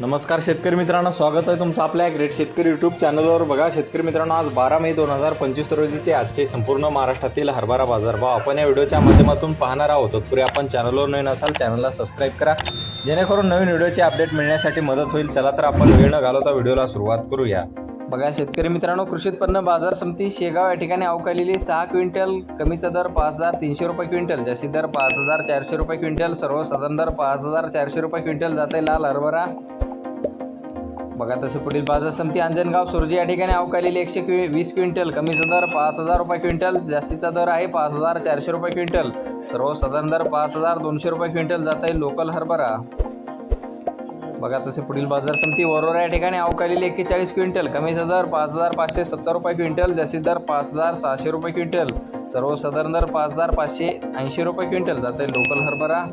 नमस्कार शेतकरी मित्रांनो स्वागत आहे तुमचं आपल्या ग्रेट शेतकरी यूट्यूब चॅनलवर बघा शेतकरी मित्रांनो आज बारा मे दोन हजार पंचवीस रोजीचे आजचे संपूर्ण महाराष्ट्रातील हरभरा बाजारभाव आपण या व्हिडिओच्या माध्यमातून पाहणार आहोत. तत्पूर्वी आपण चॅनलवर नवीन असाल चॅनलला सबस्क्राईब करा. जेणेकरून नवीन व्हिडिओचे अपडेट मिळण्यासाठी मदत होईल. चला तर आपण वेळ न घालवता व्हिडिओला सुरुवात करूया. बघा शेतकरी मित्रांनो कृषी उत्पन्न बाजार समिती शेगाव या ठिकाणी अवकालेली सहा क्विंटल कमीचा दर पाच हजार तीनशे रुपये क्विंटल जास्तीत दर पाच हजार चारशे रुपये क्विंटल सर्वसाधारण दर पाच हजार चारशे रुपये क्विंटल जाते लाल हरभरा. बघा तसं पुढील बाजार समिती अंजनगाव सुरजी या ठिकाणी अवकालेली एकशे क्वि वीस क्विंटल कमीचा दर पाच हजार रुपये क्विंटल जास्तीचा दर आहे पाच हजार चारशे रुपये क्विंटल. सर्वसाधारण दर पाच हजार दोनशे रुपये क्विंटल जात आहे लोकल हरभरा. बघा तसे पुढील बाजार समिती वरोरा या ठिकाणी अवकालेली एक्केचाळीस क्विंटल कमीचा दर पाच हजार पाचशे सत्तर रुपये क्विंटल जास्तीत दर पाच हजार सहाशे रुपये क्विंटल. सर्वसाधारण दर पाच हजार पाचशे ऐंशी रुपये क्विंटल जाते लोकल हरभरा.